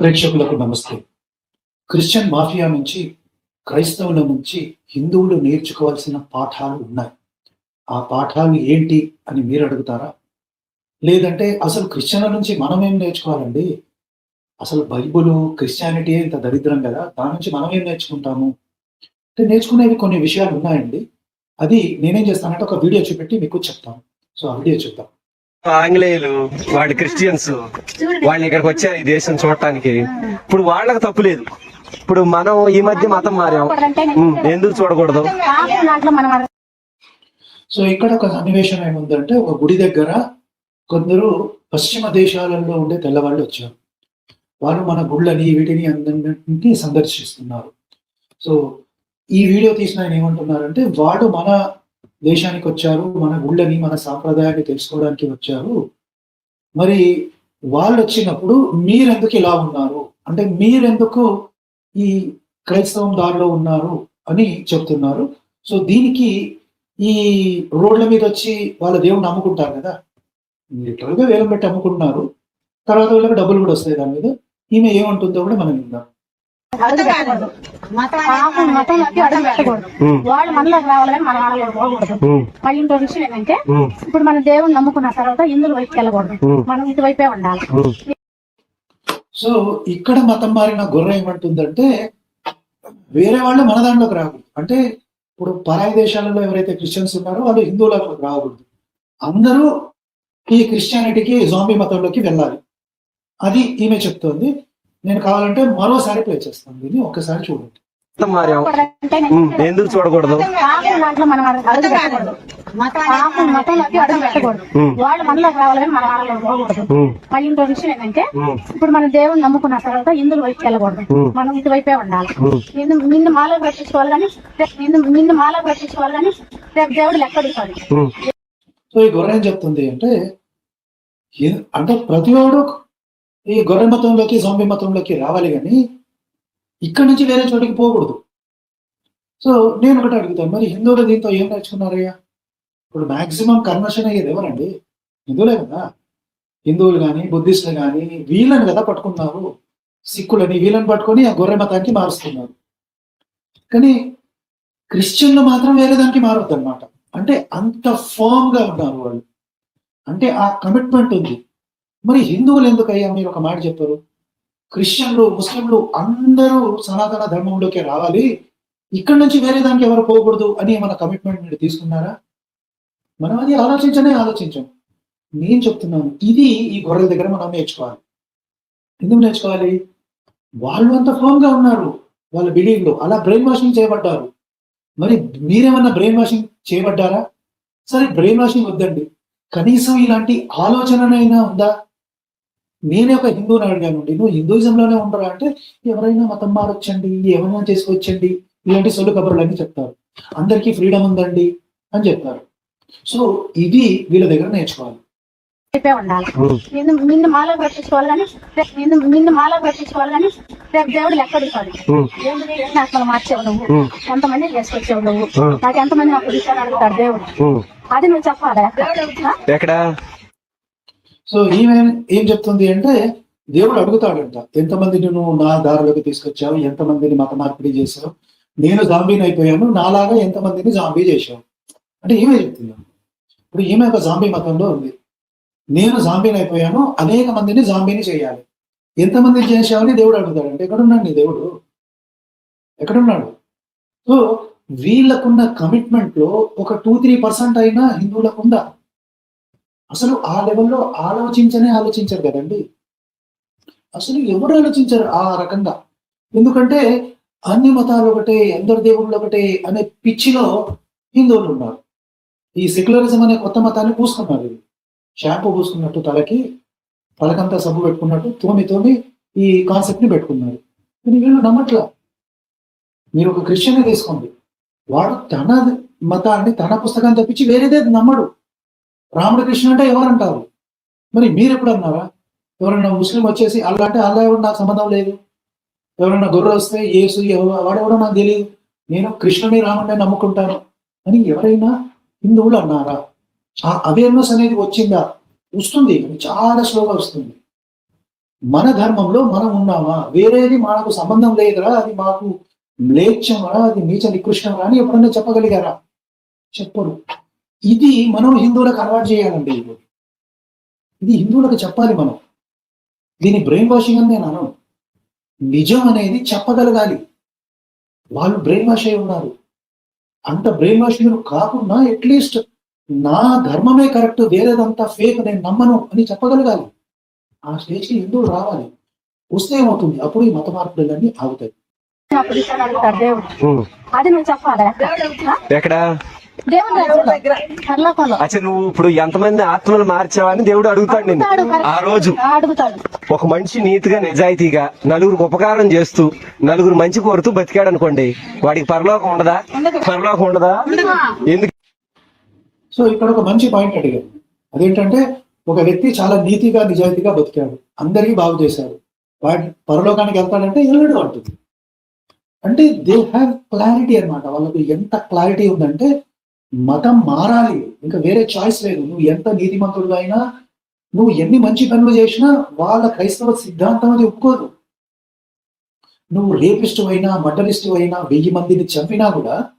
ప్రేక్షకులకు నమస్తే. Christian mafia నుంచి క్రైస్తవుల నుంచి హిందువులు నేర్చుకోవాల్సిన పాఠాలు ఉన్నాయి. ఆ పాఠాలు ఏంటి అని మీరు అడుగుతారా? లేదంటే అసలు క్రిస్టియన్ల నుంచి మనం ఏం నేర్చుకోవాలండి? అసలు బైబుల్ క్రిస్టియానిటీ ఇంత దరిద్రం కదా దాని నుంచి మనం ఏం నేర్చుకుంటాము? అంటే నేర్చుకునేవి కొన్ని విషయాలు ఉన్నాయండి. అది నేనేం చేస్తానంటే ఒక వీడియో చూపెట్టి మీకు చెప్తాను. సో ఆ వీడియో చూద్దాం. ఆంగ్లేయులు వాడి క్రిస్టియన్స్ వాళ్ళు ఇక్కడికి వచ్చారు ఈ దేశం చూడటానికి. ఇప్పుడు వాళ్ళకి తప్పు లేదు. ఇప్పుడు మనం ఈ మధ్య మతం మారాం. ఎందుకు చూడకూడదు? సో ఇక్కడ ఒక సన్నివేశం ఏముందంటే ఒక గుడి దగ్గర కొందరు పశ్చిమ దేశాలలో ఉండే తెల్లవాళ్ళు వచ్చారు. వాళ్ళు మన గుళ్ళని వీటిని అందరినీ సందర్శిస్తున్నారు. సో ఈ వీడియో తీసిన ఆయన ఏమంటున్నారంటే వాడు మన దేశానికి వచ్చారు మన గుళ్ళని మన సాంప్రదాయాన్ని తెలుసుకోవడానికి వచ్చారు. మరి వాళ్ళు వచ్చినప్పుడు మీరెందుకు ఇలా ఉన్నారు? అంటే మీరెందుకు ఈ క్రైస్తవం దారిలో ఉన్నారు అని చెప్తున్నారు. సో దీనికి ఈ రోడ్ల మీద వచ్చి వాళ్ళ దేవుడిని అమ్ముకుంటారు కదా? లిటరల్గా వేలం పెట్టి అమ్ముకుంటున్నారు. తర్వాత వీళ్ళకి డబ్బులు కూడా వస్తాయి దాని మీద. ఈమె ఏమంటుందో కూడా మనం విందాం. పెట్టకూడదు వాళ్ళు మనలోకి రావాలని మన వాళ్ళకి పోకూడదు ఇంకో విషయం ఏంటంటే ఇప్పుడు మన దేవుని నమ్ముకున్న తర్వాత ఇందులో వైపు వెళ్ళకూడదు. మనం ఇటువైపే ఉండాలి. సో ఇక్కడ మతం మారిన గొర్రె ఏమంటుందంటే వేరే వాళ్ళు మన దాంట్లోకి రాకూడదు. అంటే ఇప్పుడు పరాయి దేశాలలో ఎవరైతే క్రిస్టియన్స్ ఉన్నారో వాళ్ళు హిందువులకు రాకూడదు. అందరూ ఈ క్రిస్టియానిటీకి జాంబీ మతంలోకి వెళ్ళాలి. అది ఈమె చెప్తోంది. నేను కావాలంటే మరోసారి ప్లే చేస్తాను. దీన్ని ఒక్కసారి చూడండి. మారాం ఎందుకు చూడకూడదు? వాళ్ళు మనలోకి రావాలని మన పోకూడదు. మరి ఇంకో విషయం ఏంటంటే ఇప్పుడు మన దేవుని నమ్ముకున్న తర్వాత ఇందులో వైపు వెళ్ళకూడదు. మనం ఇటువైపే ఉండాలి. నిన్ను నిన్ను మాలో పట్టించుకోవాలి కానీ నిన్ను నిన్ను మాలో పట్టించుకోవాలి కానీ రేపు దేవుడు సో ఈ గొర్రె ఏం చెప్తుంది అంటే అంటే ప్రతివాడు ఈ గొర్రె మతంలోకి జాంబీ మతంలోకి రావాలి కానీ ఇక్కడి నుంచి వేరే చోటికి పోకూడదు. సో నేను ఒకటి అడుగుతాను మరి హిందువులు దీంతో ఏం నేర్చుకున్నారయ్యా? ఇప్పుడు మాక్సిమం కన్వర్షన్ అయ్యేది ఎవరండి? హిందువులే కదా. హిందువులు కానీ బుద్ధిస్టులు కానీ వీళ్ళని కదా పట్టుకున్నారు. సిక్కులని వీళ్ళని పట్టుకొని ఆ గొర్రె మతానికి మారుస్తున్నారు. కానీ క్రిస్టియన్లు మాత్రం వేరే దానికి మారొద్దు అనమాట అంటే అంత ఫామ్గా ఉన్నారు వాళ్ళు. అంటే ఆ కమిట్మెంట్ ఉంది. మరి హిందువులు ఎందుకయ్యా మీరు ఒక మాట చెప్పారు? క్రిస్టియన్లు ముస్లింలు అందరూ సనాతన ధర్మంలోకి రావాలి. ఇక్కడ నుంచి వేరే దానికి ఎవరు పోకూడదు అని మన కమిట్మెంట్ మీరు తీసుకున్నారా? మనం అది ఆలోచించనే ఆలోచించాం. నేను చెప్తున్నాను ఇది ఈ గొర్రెల దగ్గర మనం నేర్చుకోవాలి. ఎందుకు నేర్చుకోవాలి? వాళ్ళు అంత ఫోన్గా ఉన్నారు వాళ్ళ బిలీవ్లో అలా బ్రెయిన్ వాషింగ్ చేయబడ్డారు. మరి మీరేమన్నా బ్రెయిన్ వాషింగ్ చేయబడ్డారా? సరే బ్రెయిన్ వాషింగ్ వద్దండి. కనీసం ఇలాంటి ఆలోచననైనా ఉందా? నేనే ఒక హిందువుని అడిగాను నువ్వు హిందూయిజంలోనే ఉండరా అంటే ఎవరైనా మతం మారొచ్చండి ఏమైనా చేసుకోవచ్చండి ఇలాంటి సొల్లు కబుర్లు అన్ని చెప్తారు అందరికీ ఫ్రీడమ్ ఉందండి అని చెప్తారు సో ఇది వీళ్ళ దగ్గర నేర్చుకోవాలి. నిన్ను నిన్ను మాలో పట్టించుకోవాలి కానీ నిన్ను నిన్ను మాలో పట్టించుకోవాలి కానీ రేపు దేవుడు లెక్కడుతాడు ఎన్ని ఆత్మలు మార్చావు నువ్వు. ఎంతమంది చేసుకొచ్చావు నువ్వు. నాకు ఎంతమంది నాకు అడుగుతాడు దేవుడు. అది నువ్వు చెప్పాలి? ఎక్కడ సో ఈమె ఏం చెప్తుంది అంటే దేవుడు అడుగుతాడంట ఎంతమందిని నువ్వు నా దారిలోకి తీసుకొచ్చావు? ఎంతమందిని మత మార్పిడి చేసావు నేను జాంబీని అయిపోయాను నాలాగా ఎంతమందిని జాంబీ చేశావు? అంటే ఈమె చెప్తున్నాను ఇప్పుడు ఈమె ఒక జాంబీ మతంలో ఉంది. నేను జాంబీని అయిపోయాను అనేక మందిని జాంబీని చేయాలి. ఎంతమందిని చేసావని దేవుడు అడుగుతాడు. అంటే ఎక్కడున్నాడు నీ దేవుడు? ఎక్కడున్నాడు? సో వీళ్ళకున్న కమిట్మెంట్లో ఒక టూ త్రీ పర్సెంట్ అయినా హిందువులకు ఉందా? అసలు ఆ లెవెల్లో ఆలోచించనే ఆలోచించరు కదండి. అసలు ఎవరు ఆలోచించరు ఆ రకంగా? ఎందుకంటే అన్ని మతాలు ఒకటే అందరు దేవుళ్ళు ఒకటే అనే పిచ్చిలో హిందువులు ఉన్నారు. ఈ సెక్యులరిజం అనే కొత్త మతాన్ని పూసుకున్నారు ఇది షాంపూ పూసుకున్నట్టు తలకి తలకంతా సబ్బు పెట్టుకున్నట్టు తోమి తోమి ఈ కాన్సెప్ట్ని పెట్టుకున్నారు. కానీ వీళ్ళు నమ్మట్లా. మీరు ఒక క్రిస్టియన్ తీసుకోండి. వాడు తన మతాన్ని తన పుస్తకాన్ని తప్పించి వేరేదే నమ్మడు. రాముడు కృష్ణ అంటే ఎవరంటారు? మరి మీరు ఎప్పుడు అన్నారా? ఎవరైనా ముస్లిం వచ్చేసి అల్లా అంటే అల్లా ఎవరు? నాకు సంబంధం లేదు. ఎవరైనా గొర్రె వస్తే ఏసు ఎవరు వాడెవడో నాకు తెలియదు నేను కృష్ణుని రాముడిని నమ్ముకుంటాను అని ఎవరైనా హిందువులు అన్నారా? ఆ అవేర్నెస్ అనేది వచ్చిందా? వస్తుంది. చాలా స్లోగా వస్తుంది. మన ధర్మంలో మనం ఉన్నామా? వేరేది మనకు సంబంధం లేదురా అది మాకు మ్లేచ్ఛమరా అది నీచ నికృష్టమరా అని ఎప్పుడన్నా చెప్పగలిగారా? చెప్పరు. ఇది మనం హిందువులకు అలవాటు చేయాలండి. ఇది హిందువులకు చెప్పాలి మనం. దీని బ్రెయిన్ వాషింగ్ అని నేను అనను. నిజం అనేది చెప్పగలగాలి. వాళ్ళు బ్రెయిన్ వాష్ అయి ఉన్నారు. అంత బ్రెయిన్ వాష్ మీరు కాకుండా అట్లీస్ట్ నా ధర్మమే కరెక్ట్ వేరేదంతా ఫేక్ నేను నమ్మను అని చెప్పగలగాలి. ఆ స్టేజ్కి హిందువులు రావాలి. వస్తే ఏమవుతుంది? అప్పుడు ఈ మత మార్పులన్నీ ఆగుతాయి. అడుగుతాడు దేవుడు ఉమ్. అది నువ్వు చెప్పాలి? ఎక్కడ? అచ్చా నువ్వు ఇప్పుడు ఎంతమంది ఆత్మలు మార్చావా అని దేవుడు అడుగుతాడు నేను ఆ రోజు ఒక మనిషి నీతిగా నిజాయితీగా నలుగురికి ఉపకారం చేస్తూ నలుగురు మంచి కోరుతూ బతికాడు అనుకోండి వాడికి పరలోకం ఉండదా? పరలోకం ఉండదా? ఎందుకు? సో ఇక్కడ ఒక మంచి పాయింట్ అడిగారు అదేంటంటే ఒక వ్యక్తి చాలా నీతిగా నిజాయితీగా బతికాడు. అందరికీ బాగు చేశాడు. వాడి పరలోకానికి వెళ్తాడంటే వెళ్ళడు అంటుంది అంటే దే హ్యావ్ క్లారిటీ అన్నమాట. వాళ్ళకు ఎంత క్లారిటీ ఉందంటే మతం మారాలి. ఇంకా వేరే చాయిస్ లేదు. నువ్వు ఎంత నీతిమంతుడు అయినా నువ్వు ఎన్ని మంచి పనులు చేసినా వాళ్ళ క్రైస్తవ సిద్ధాంతం అది ఒప్పుకోదు. నువ్వు రేపిస్టు అయినా మటలిస్టు అయినా వెయ్యి మందిని చంపినా కూడా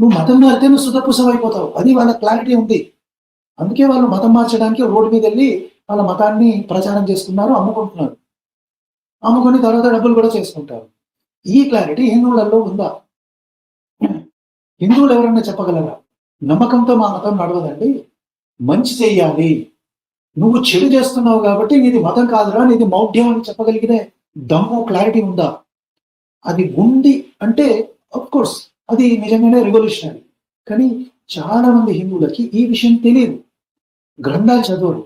నువ్వు మతం మారితే నువ్వు సుతపుసం అయిపోతావు. అది వాళ్ళ క్లారిటీ ఉంది. అందుకే వాళ్ళు మతం మార్చడానికి రోడ్డు మీద వెళ్ళి వాళ్ళ మతాన్ని ప్రచారం చేసుకున్నారు అమ్ముకుంటున్నారు. అమ్ముకొని తర్వాత డబ్బులు కూడా చేసుకుంటారు. ఈ క్లారిటీ హిందువులలో ఉందా? హిందువులు ఎవరన్నా చెప్పగలరా? నమ్మకంతో మా మతం నడవదండి. మంచి చేయాలి నువ్వు చెడు చేస్తున్నావు కాబట్టి నీది మతం కాదురా నీది మౌఢ్యం అని చెప్పగలిగితే దమ్ము క్లారిటీ ఉందా? అది ఉంది అంటే కోర్స్ అది నిజంగానే రెవల్యూషనరీ కానీ చాలా మంది హిందువులకి ఈ విషయం తెలియదు గ్రంథాలు చదవరు.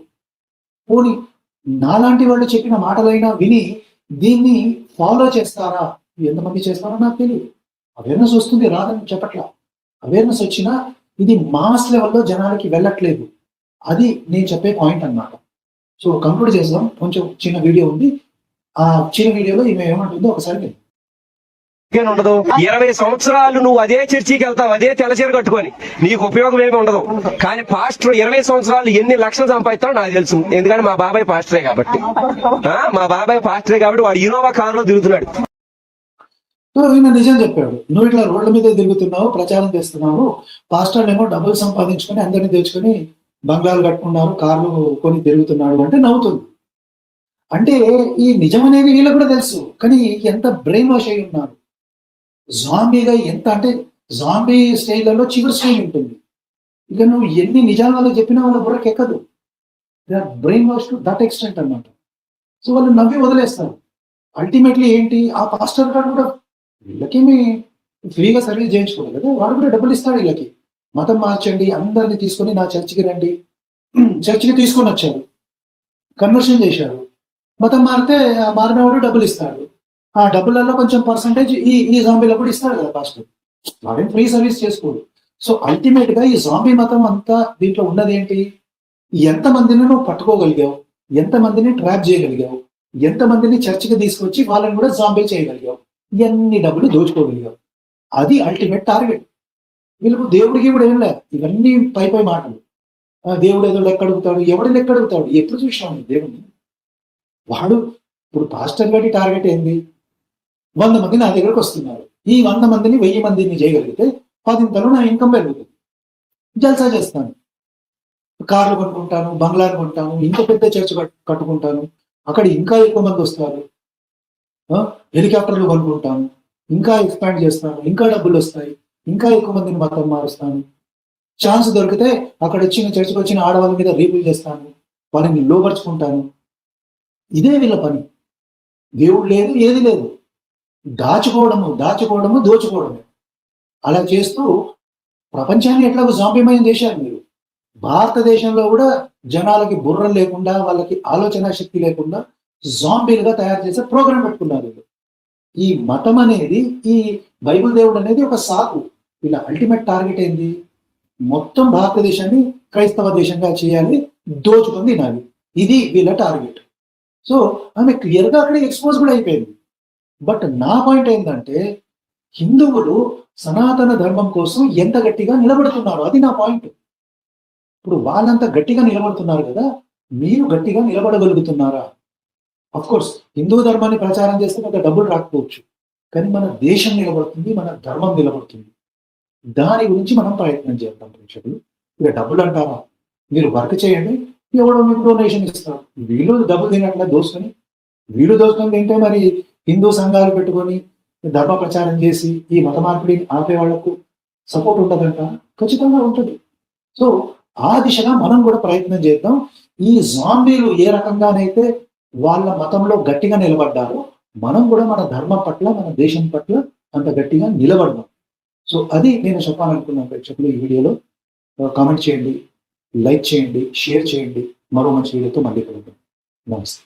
పోని నాలాంటి వాళ్ళు చెప్పిన మాటలైనా విని దీన్ని ఫాలో చేస్తారా? ఎంతమంది చేస్తారో నాకు తెలియదు అవేర్నెస్ వస్తుంది రాదని చెప్పట్లా. అవేర్నెస్ వచ్చినా ఇది మాస్ లెవెల్లో జనాలకి వెళ్ళట్లేదు. అది నేను చెప్పే పాయింట్ అన్నమాట. సో కంక్లూడ్ చేద్దాం. కొంచెం చిన్న వీడియో ఉంది. ఆ చిన్న వీడియోలో ఈమె ఏమంటుందో ఒకసారి. ఉపయోగం ఉండదు? ఇరవై సంవత్సరాలు నువ్వు అదే చర్చికి వెళ్తావు అదే తెల్లచీర కట్టుకొని. నీకు ఉపయోగం ఏమి ఉండదు. కానీ పాస్టర్ ఇరవై సంవత్సరాలు ఎన్ని లక్షలు సంపాదిస్తాడో నాకు తెలుసు. ఎందుకంటే మా బాబాయ్ పాస్టరే కాబట్టి. ఆ, మా బాబాయ్ పాస్టరే కాబట్టి వాడు ఇనోవా కారులో తిరుగుతున్నాడు. ఈయన నిజం చెప్పాడు నువ్వు ఇట్లా రోడ్ల మీద తిరుగుతున్నావు ప్రచారం చేస్తున్నావు పాస్టర్లు ఏమో డబ్బులు సంపాదించుకొని అందరినీ తెచ్చుకొని బంగ్లాలు కట్టుకున్నారు కార్లు కొని తిరుగుతున్నాడు అంటే నవ్వుతుంది. అంటే ఈ నిజం అనేది వీళ్ళకు కూడా తెలుసు కానీ ఎంత బ్రెయిన్ వాష్ అయి ఉన్నారు. జాంబీగా ఎంత అంటే జాంబీ స్టైల్లో చివరి స్టైల్ ఉంటుంది. ఇక నువ్వు ఎన్ని నిజాలు వాళ్ళకి చెప్పినా వాళ్ళ బుర్రకి ఎక్కదు brain wash to that extent అనమాట సో వాళ్ళు నవ్వి వదిలేస్తారు. అల్టిమేట్లీ ఏంటి? ఆ పాస్టర్ గారు కూడా వీళ్ళకి మీ ఫ్రీగా సర్వీస్ చేయించుకోవాలి కదా. వాడు కూడా డబ్బులు ఇస్తాడు వీళ్ళకి. మతం మార్చండి అందరిని తీసుకొని నా చర్చికి రండి. చర్చికి తీసుకొని వచ్చారు కన్వర్షన్ చేశారు మతం మారితే ఆ మారినవాడు డబ్బులు ఇస్తాడు. ఆ డబ్బులలో కొంచెం పర్సంటేజ్ ఈ ఈ జాంబీలో కూడా ఇస్తాడు కదా పాస్టర్ వాడేం ఫ్రీ సర్వీస్ చేసుకోడు. సో అల్టిమేట్గా ఈ జాంబీ మతం అంతా దీంట్లో ఉన్నది ఏంటి? ఎంత మందిని నువ్వు పట్టుకోగలిగావు? ఎంత మందిని ట్రాప్ చేయగలిగావు? ఎంత మందిని చర్చికి తీసుకొచ్చి వాళ్ళని కూడా జాంబీ చేయగలిగావు? ఇవన్నీ డబ్బులు దోచుకోగలిగారు అది అల్టిమేట్ టార్గెట్ వీళ్ళకు దేవుడికి కూడా ఏం లేదు. ఇవన్నీ పై పై మాటలు. దేవుడు ఏదో లెక్క అడుగుతాడు ఎవడు లెక్క అడుగుతాడు ఎప్పుడు చూసాము దేవుడిని వాడు ఇప్పుడు పాస్టర్ గారి టార్గెట్ ఏంది? వంద మంది నా దగ్గరకు వస్తున్నారు. ఈ వంద మందిని వెయ్యి మందిని చేయగలిగితే పదింతలో నా ఇన్కమ్ పెరుగుతుంది. జల్సా చేస్తాను. కార్లు కొనుక్కుంటాను బంగ్లాలు కొంటాను ఇంకా పెద్ద చర్చ్ కట్టుకుంటాను. అక్కడ ఇంకా ఎక్కువ మంది వస్తారు. హెలికాప్టర్లు కొనుక్కుంటాను ఇంకా ఎక్స్పాండ్ చేస్తాను ఇంకా డబ్బులు వస్తాయి. ఇంకా ఎక్కువ మందిని మతం మారుస్తాను ఛాన్స్ దొరికితే అక్కడ వచ్చిన చర్చకు వచ్చిన ఆడవాళ్ళ మీద రేపులు చేస్తాను వాళ్ళని లోపరుచుకుంటాను ఇదే వీళ్ళ పని. దేవుడు లేదు ఏది లేదు. దాచుకోవడము దాచుకోవడము దోచుకోవడము. అలా చేస్తూ ప్రపంచాన్ని ఎట్లాగో జాంబీమయం చేశారు మీరు. భారతదేశంలో కూడా జనాలకి బుర్ర లేకుండా వాళ్ళకి ఆలోచన శక్తి లేకుండా జాంబీలుగా తయారు చేసే ప్రోగ్రాం పెట్టుకున్నారు వీళ్ళు. ఈ మతం అనేది ఈ బైబుల్ దేవుడు అనేది ఒక సాకు. వీళ్ళ అల్టిమేట్ టార్గెట్ ఏంది? మొత్తం భారతదేశాన్ని క్రైస్తవ దేశంగా చేయాలి దోచుకొని తినాలి. ఇది వీళ్ళ టార్గెట్ సో ఆమె క్లియర్గా అక్కడ ఎక్స్పోజ్ కూడా అయిపోయింది. బట్ నా పాయింట్ ఏంటంటే హిందువులు సనాతన ధర్మం కోసం ఎంత గట్టిగా నిలబడుతున్నారు? అది నా పాయింట్ ఇప్పుడు వాళ్ళంతా గట్టిగా నిలబడుతున్నారు కదా మీరు గట్టిగా నిలబడగలుగుతున్నారా? కోర్స్ హిందూ ధర్మాన్ని ప్రచారం చేస్తే పెద్ద డబ్బులు రాకపోవచ్చు. కానీ మన దేశం నిలబడుతుంది మన ధర్మం నిలబడుతుంది. దాని గురించి మనం ప్రయత్నం చేద్దాం ప్రేక్షకులు. ఇక డబ్బులు అంటారా? మీరు వర్క్ చేయండి. ఎవడో మీకు డొనేషన్ ఇస్తారు వీళ్ళు డబ్బులు తినట్లే దోసుకొని. వీళ్ళు దోసుకొని తింటే మరి హిందూ సంఘాలు పెట్టుకొని ధర్మ ప్రచారం చేసి ఈ మత మార్పిడిని ఆపే వాళ్ళకు సపోర్ట్ ఉంటుందంట. ఖచ్చితంగా ఉంటుంది. సో ఆ దిశగా మనం కూడా ప్రయత్నం చేద్దాం. ఈ జాంబీలు ఏ రకంగానైతే వాళ్ళ మతంలో గట్టిగా నిలబడ్డారో. మనం కూడా మన ధర్మం పట్ల మన దేశం పట్ల అంత గట్టిగా నిలబడదాం సో అది నేను చెప్పాలనుకున్నాను ప్రేక్షకులు ఈ వీడియోలో. కామెంట్ చేయండి లైక్ చేయండి షేర్ చేయండి. మరో మంచి వీడియోతో మళ్ళీ కలుగుతాం నమస్తే.